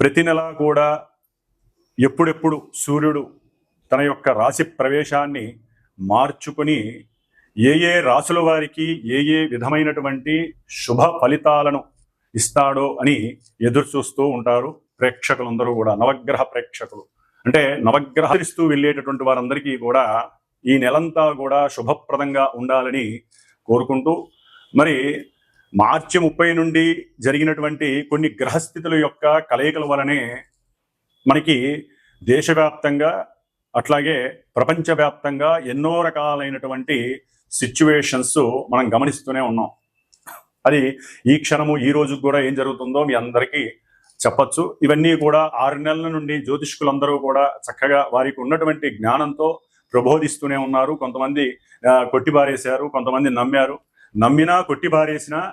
ప్రతి నెలా కూడా ఎప్పుడెప్పుడు సూర్యుడు తన యొక్క రాశి ప్రవేశాన్ని మార్చుకుని ఏ ఏ రాసుల వారికి ఏ ఏ విధమైనటువంటి శుభ ఫలితాలను ఇస్తాడో అని ఎదురు చూస్తూ ఉంటారు ప్రేక్షకులందరూ కూడా నవగ్రహ ప్రేక్షకులు. అంటే నవగ్రహరిస్తూ వెళ్ళేటటువంటి వారందరికీ కూడా ఈ నెలంతా కూడా శుభప్రదంగా ఉండాలని కోరుకుంటూ మరి మార్చి ముప్పై నుండి జరిగినటువంటి కొన్ని గ్రహస్థితుల యొక్క కలయికల వలనే మనకి దేశవ్యాప్తంగా అట్లాగే ప్రపంచవ్యాప్తంగా ఎన్నో రకాలైనటువంటి సిచ్యువేషన్స్ మనం గమనిస్తూనే ఉన్నాం. అది ఈ క్షణము ఈ రోజు కూడా ఏం జరుగుతుందో మీ అందరికీ చెప్పచ్చు. ఇవన్నీ కూడా ఆరు నెలల నుండి జ్యోతిష్కులందరూ కూడా చక్కగా వారికి ఉన్నటువంటి జ్ఞానంతో ప్రబోధిస్తూనే ఉన్నారు. కొంతమంది కొట్టిబారేశారు కొంతమంది నమ్మారు. నమ్మినా కొట్టిబారేసినా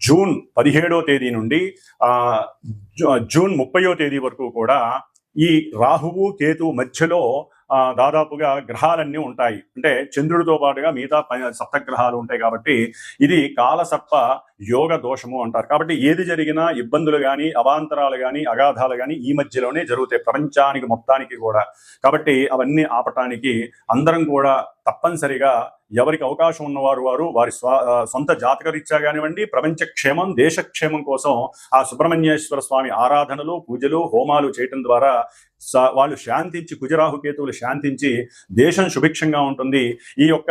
జూన్ పదిహేడో తేదీ నుండి ఆ జూ- జూన్ ముప్పయో తేదీ వరకు కూడా ఈ రాహువు కేతు మధ్యలో ఆ, దాదాపుగా గ్రహాలన్నీ ఉంటాయి. అంటే చంద్రుడితో పాటుగా మిగతా సప్త సప్తగ్రహాలు ఉంటాయి కాబట్టి ఇది కాలసర్ప యోగ దోషము అంటారు. కాబట్టి ఏది జరిగినా ఇబ్బందులు కానీ అవాంతరాలు కానీ అగాధాలు కానీ ఈ మధ్యలోనే జరుగుతాయి ప్రపంచానికి మొత్తానికి కూడా. కాబట్టి అవన్నీ ఆపటానికి అందరం కూడా తప్పనిసరిగా ఎవరికి అవకాశం ఉన్నవారు వారు వారి స్వ సొంత జాతకరీత్యా కానివ్వండి ప్రపంచ క్షేమం దేశక్షేమం కోసం ఆ సుబ్రహ్మణ్యేశ్వర స్వామి ఆరాధనలు పూజలు హోమాలు చేయటం ద్వారా వాళ్ళు శాంతించి కుజరాహుకేతువులు శాంతించి దేశం సుభిక్షంగా ఉంటుంది. ఈ యొక్క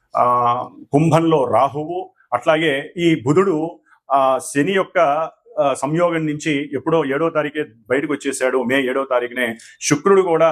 కుంభంలో రాహువు అట్లాగే ఈ బుధుడు ఆ శని యొక్క సంయోగం నుంచి ఎప్పుడో ఏడో తారీఖే బయటకు వచ్చేసాడు మే ఏడో తారీఖునే శుక్రుడు కూడా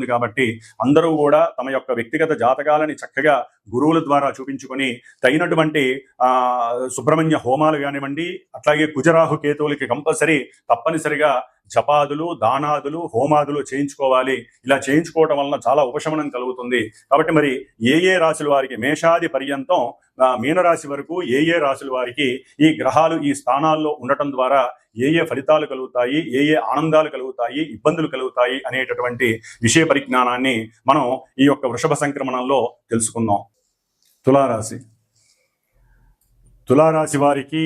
కాబట్టి అందరూ కూడా తమ యొక్క వ్యక్తిగత జాతకాలని చక్కగా గురువుల ద్వారా చూపించుకొని తగినటువంటి ఆ సుబ్రహ్మణ్య హోమాలు కానివ్వండి అట్లాగే కుజరాహు కేతువులకి కంపల్సరీ తప్పనిసరిగా జపాదులు దానాదులు హోమాదులు చేయించుకోవాలి. ఇలా చేయించుకోవటం వలన చాలా ఉపశమనం కలుగుతుంది. కాబట్టి మరి ఏ ఏ రాశుల వారికి మేషాది పర్యంతం మీనరాశి వరకు ఏ ఏ రాశుల వారికి ఈ గ్రహాలు ఈ స్థానాల్లో ఉండటం ద్వారా ఏ ఏ ఫలితాలు కలుగుతాయి ఏ ఏ ఆనందాలు కలుగుతాయి ఇబ్బందులు కలుగుతాయి అనేటటువంటి విషయ పరిజ్ఞానాన్ని మనం ఈ యొక్క వృషభ సంక్రమణంలో తెలుసుకుందాం. తులారాశి. తులారాశి వారికి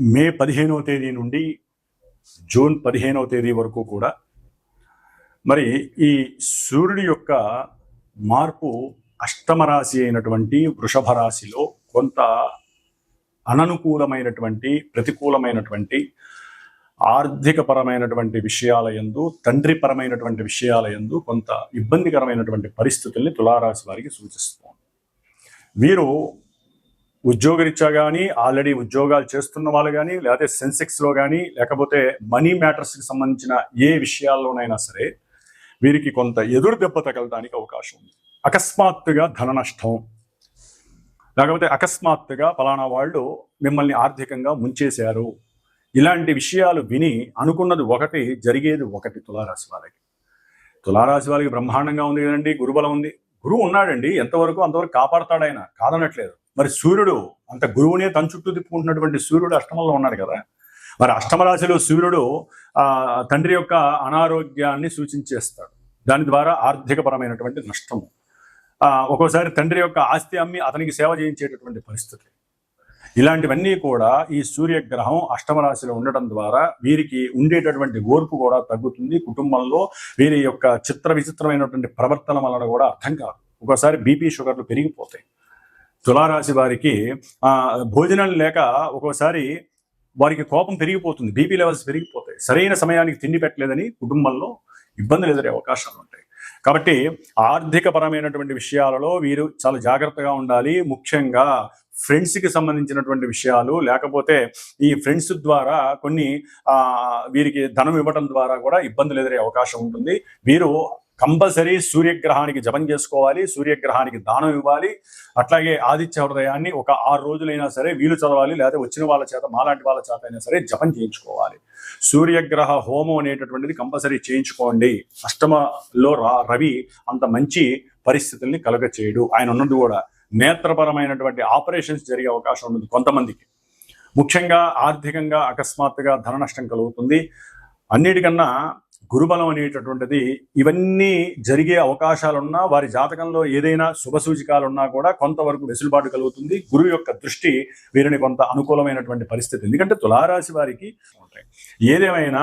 మే పదిహేనవ తేదీ నుండి జూన్ పదిహేనవ తేదీ వరకు కూడా. మరి ఈ సూర్యుడి యొక్క మార్పు అష్టమ రాశి అయినటువంటి వృషభ రాశిలో కొంత అననుకూలమైనటువంటి ప్రతికూలమైనటువంటి ఆర్థికపరమైనటువంటి విషయాల యందు తండ్రిపరమైనటువంటి విషయాల యందు కొంత ఇబ్బందికరమైనటువంటి పరిస్థితుల్ని తులారాశి వారికి సూచిస్తుంది. వీరు ఉద్యోగరీత్యా కానీ ఆల్రెడీ ఉద్యోగాలు చేస్తున్న వాళ్ళు కానీ లేకపోతే సెన్సెక్స్లో కానీ లేకపోతే మనీ మ్యాటర్స్కి సంబంధించిన ఏ విషయాల్లోనైనా సరే వీరికి కొంత ఎదురు దెబ్బ తగలడానికి అవకాశం ఉంది. అకస్మాత్తుగా ధన నష్టం. లేకపోతే అకస్మాత్తుగా ఫలానా వాళ్ళు మిమ్మల్ని ఆర్థికంగా ముంచేశారు. ఇలాంటి విషయాలు విని అనుకున్నది ఒకటి జరిగేది ఒకటి తులారాశి వాళ్ళకి తులారాశి వాళ్ళకి బ్రహ్మాండంగా ఉంది కదండి గురుబలం ఉంది. గురువు ఉన్నాడండి ఎంతవరకు అంతవరకు కాపాడతాడైనా కాదనట్లేదు. మరి సూర్యుడు అంత గురువునే తన చుట్టూ తిప్పుకుంటున్నటువంటి సూర్యుడు అష్టమంలో ఉన్నాడు కదా. మరి అష్టమరాశిలో సూర్యుడు ఆ తండ్రి యొక్క అనారోగ్యాన్ని సూచించేస్తాడు. దాని ద్వారా ఆర్థికపరమైనటువంటి నష్టము. ఆ, ఒక్కోసారి తండ్రి యొక్క ఆస్తి అమ్మి అతనికి సేవ చేయించేటటువంటి పరిస్థితి. ఇలాంటివన్నీ కూడా ఈ సూర్యగ్రహం అష్టమరాశిలో ఉండటం ద్వారా వీరికి ఉండేటటువంటి ఓర్పు కూడా తగ్గుతుంది. కుటుంబంలో వీరి యొక్క చిత్ర విచిత్రమైనటువంటి ప్రవర్తన వలన కూడా అర్థం కాదు. ఒక్కోసారి బీపీ షుగర్లు పెరిగిపోతాయి. తులారాశి వారికి ఆ భోజనాలు లేక ఒక్కోసారి వారికి కోపం పెరిగిపోతుంది. బీపీ లెవెల్స్ పెరిగిపోతాయి. సరైన సమయానికి తిండి పెట్టలేదని కుటుంబంలో ఇబ్బందులు ఎదురే అవకాశాలు ఉంటాయి. కాబట్టి ఆర్థిక పరమైనటువంటి విషయాలలో వీరు చాలా జాగ్రత్తగా ఉండాలి. ముఖ్యంగా ఫ్రెండ్స్కి సంబంధించినటువంటి విషయాలు లేకపోతే ఈ ఫ్రెండ్స్ ద్వారా కొన్ని ఆ వీరికి ధనం ఇవ్వడం ద్వారా కూడా ఇబ్బందులు ఎదురే అవకాశం ఉంటుంది. వీరు కంపల్సరీ సూర్యగ్రహానికి జపం చేసుకోవాలి సూర్యగ్రహానికి దానం ఇవ్వాలి. అట్లాగే ఆదిత్య హృదయాన్ని ఒక ఆరు రోజులైనా సరే వీలు చదవాలి లేకపోతే వచ్చిన వాళ్ళ చేత మాలాంటి వాళ్ళ చేత అయినా సరే జపం చేయించుకోవాలి. సూర్యగ్రహ హోమం అనేటటువంటిది కంపల్సరీ చేయించుకోండి. అష్టమలో రా రవి అంత మంచి పరిస్థితుల్ని కలుగ చేయడు ఆయన ఉన్నది కూడా నేత్రపరమైనటువంటి ఆపరేషన్స్ జరిగే అవకాశం ఉంటుంది కొంతమందికి. ముఖ్యంగా ఆర్థికంగా అకస్మాత్తుగా ధన నష్టం కలుగుతుంది. అన్నిటికన్నా గురుబలం అనేటటువంటిది ఇవన్నీ జరిగే అవకాశాలున్నా వారి జాతకంలో ఏదైనా శుభ సూచికాలు ఉన్నా కూడా కొంతవరకు వెసులుబాటు కలుగుతుంది. గురువు యొక్క దృష్టి వీరిని కొంత అనుకూలమైనటువంటి పరిస్థితి. ఎందుకంటే తులారాశి వారికి ఉంటాయి ఏదేమైనా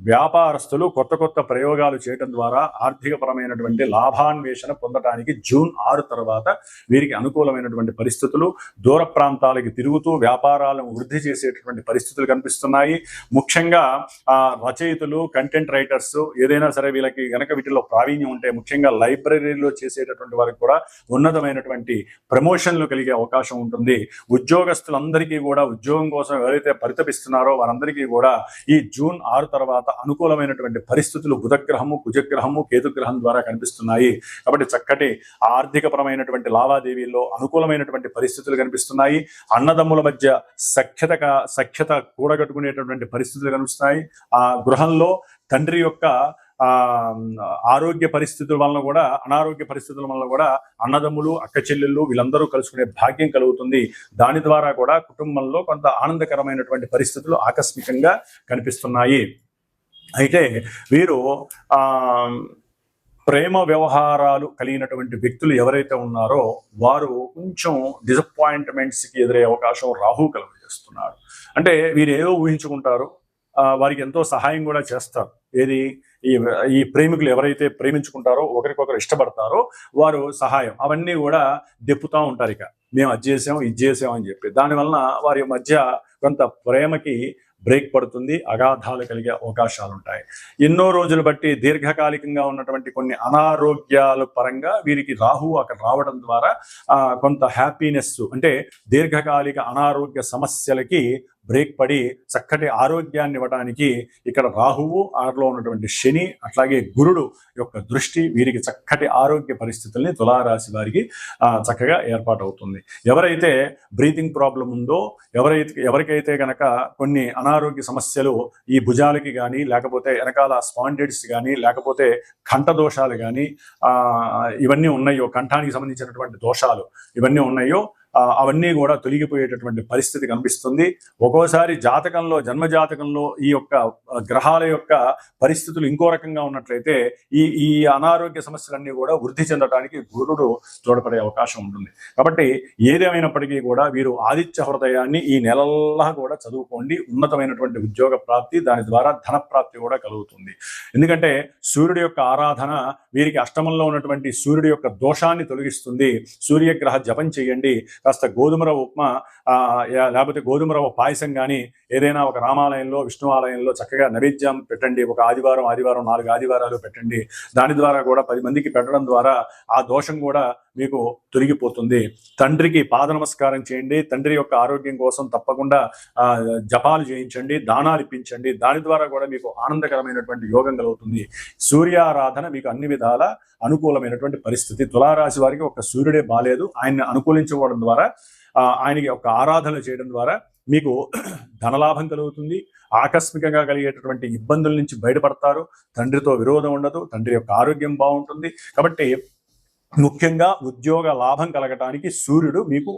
వ్యాపారస్తులు కొత్త కొత్త ప్రయోగాలు చేయడం ద్వారా ఆర్థికపరమైనటువంటి లాభాన్వేషణ పొందడానికి జూన్ ఆరు తర్వాత వీరికి అనుకూలమైనటువంటి పరిస్థితులు దూర ప్రాంతాలకి తిరుగుతూ వ్యాపారాలను వృద్ధి చేసేటటువంటి పరిస్థితులు కనిపిస్తున్నాయి. ముఖ్యంగా ఆ, రచయితలు కంటెంట్ రైటర్స్ ఏదైనా సరే వీళ్ళకి గనక వీటిలో ప్రావీణ్యం ఉంటే ముఖ్యంగా లైబ్రరీలో చేసేటటువంటి వారికి కూడా ఉన్నతమైనటువంటి ప్రమోషన్లు కలిగే అవకాశం ఉంటుంది. ఉద్యోగస్తులందరికీ కూడా ఉద్యోగం కోసం ఎవరైతే పరితపిస్తున్నారో వారందరికీ కూడా ఈ జూన్ ఆరు తర్వాత అనుకూలమైనటువంటి పరిస్థితులు బుధగ్రహము కుజగ్రహము కేతుగ్రహం ద్వారా కనిపిస్తున్నాయి. కాబట్టి చక్కటి ఆర్థికపరమైనటువంటి లావాదేవీల్లో అనుకూలమైనటువంటి పరిస్థితులు కనిపిస్తున్నాయి. అన్నదమ్ముల మధ్య సఖ్యత సఖ్యత కూడగట్టుకునేటటువంటి పరిస్థితులు కనిపిస్తున్నాయి. ఆ గృహంలో తండ్రి యొక్క ఆ ఆరోగ్య పరిస్థితుల వలన కూడా అనారోగ్య పరిస్థితుల వలన కూడా అన్నదమ్ములు అక్క చెల్లెళ్ళు వీళ్ళందరూ కలుసుకునే భాగ్యం కలుగుతుంది. దాని ద్వారా కూడా కుటుంబంలో కొంత ఆనందకరమైనటువంటి పరిస్థితులు ఆకస్మికంగా కనిపిస్తున్నాయి. అయితే వీరు ప్రేమ వ్యవహారాలు కలిగినటువంటి వ్యక్తులు ఎవరైతే ఉన్నారో వారు కొంచెం డిసప్పాయింట్మెంట్స్కి అవకాశం రాహు కలుగజేస్తున్నాడు అంటే వీరు ఏదో ఊహించుకుంటారు వారికి ఎంతో సహాయం కూడా చేస్తారు. ఏది? ఈ ఈ ప్రేమికులు ఎవరైతే ప్రేమించుకుంటారో ఒకరికొకరు ఇష్టపడతారో వారు సహాయం. అవన్నీ కూడా దెప్పుతూ ఉంటారు ఇక. మేము అది చేసాం ఇది చేసాం అని చెప్పి. దానివలన వారి మధ్య కొంత ప్రేమకి బ్రేక్ పడుతుంది అగాధాలు కలిగే అవకాశాలు ఉంటాయి ఎన్నో రోజులు బట్టి దీర్ఘకాలికంగా ఉన్నటువంటి కొన్ని అనారోగ్యాల పరంగా వీరికి రాహు అక్కడ రావడం ద్వారా ఆ, కొంత హ్యాపీనెస్ అంటే దీర్ఘకాలిక అనారోగ్య సమస్యలకి బ్రేక్ పడి చక్కటి ఆరోగ్యాన్ని ఇవ్వడానికి ఇక్కడ రాహువు ఆరులో ఉన్నటువంటి శని అట్లాగే గురుడు యొక్క దృష్టి వీరికి చక్కటి ఆరోగ్య పరిస్థితుల్ని తులారాశి వారికి చక్కగా ఏర్పాటవుతుంది. ఎవరైతే బ్రీతింగ్ ప్రాబ్లం ఉందో ఎవరైతే ఎవరికైతే గనక కొన్ని అనారోగ్య సమస్యలు ఈ భుజాలకి కానీ లేకపోతే వెనకాల స్పాండెడ్స్ కానీ లేకపోతే కంఠ దోషాలు కానీ ఇవన్నీ ఉన్నాయో కంఠానికి సంబంధించినటువంటి దోషాలు ఇవన్నీ ఉన్నాయో అవన్నీ కూడా తొలగిపోయేటటువంటి పరిస్థితి కనిపిస్తుంది. ఒక్కోసారి జాతకంలో జన్మ జాతకంలో ఈ యొక్క గ్రహాల యొక్క పరిస్థితులు ఇంకో రకంగా ఉన్నట్లయితే ఈ ఈ అనారోగ్య సమస్యలన్నీ కూడా వృద్ధి చెందడానికి గురుడు తోడ్పడే అవకాశం ఉంటుంది. కాబట్టి ఏదేమైనప్పటికీ కూడా వీరు ఆదిత్య హృదయాన్ని ఈ నెలల్లా కూడా చదువుకోండి. ఉన్నతమైనటువంటి ఉద్యోగ ప్రాప్తి దాని ద్వారా ధన ప్రాప్తి కూడా కలుగుతుంది. ఎందుకంటే సూర్యుడి యొక్క ఆరాధన వీరికి అష్టమంలో ఉన్నటువంటి సూర్యుడి యొక్క దోషాన్ని తొలగిస్తుంది. సూర్యగ్రహ జపం చేయండి. కాస్త గోధుమ రవ్వ ఉప్మా ఆ, లేకపోతే గోధుమ రవ్వ పాయసం కానీ ఏదైనా ఒక రామాలయంలో విష్ణు ఆలయంలో చక్కగా నైవేద్యం పెట్టండి. ఒక ఆదివారం ఆదివారం నాలుగు ఆదివారాలు పెట్టండి. దాని ద్వారా కూడా పది మందికి పెట్టడం ద్వారా ఆ దోషం కూడా మీకు తొలగిపోతుంది. తండ్రికి పాద నమస్కారం చేయండి. తండ్రి యొక్క ఆరోగ్యం కోసం తప్పకుండా ఆ, జపాలు చేయించండి దానాలు ఇప్పించండి. దాని ద్వారా కూడా మీకు ఆనందకరమైనటువంటి యోగం కలుగుతుంది. సూర్యారాధన మీకు అన్ని విధాల అనుకూలమైనటువంటి పరిస్థితి. తులారాశి వారికి ఒక సూర్యుడే బాలేదు. ఆయన్ని అనుకూలించుకోవడం ద్వారా ఆ, ఆయనకి ఒక ఆరాధన చేయడం ద్వారా మీకు ధనలాభం కలుగుతుంది. ఆకస్మికంగా కలిగేటటువంటి ఇబ్బందుల నుంచి బయటపడతారు. తండ్రితో విరోధం ఉండదు. తండ్రి యొక్క ఆరోగ్యం బాగుంటుంది. కాబట్టి ముఖ్యంగా ఉద్యోగ లాభం కలగటానికి సూర్యుడు మీకు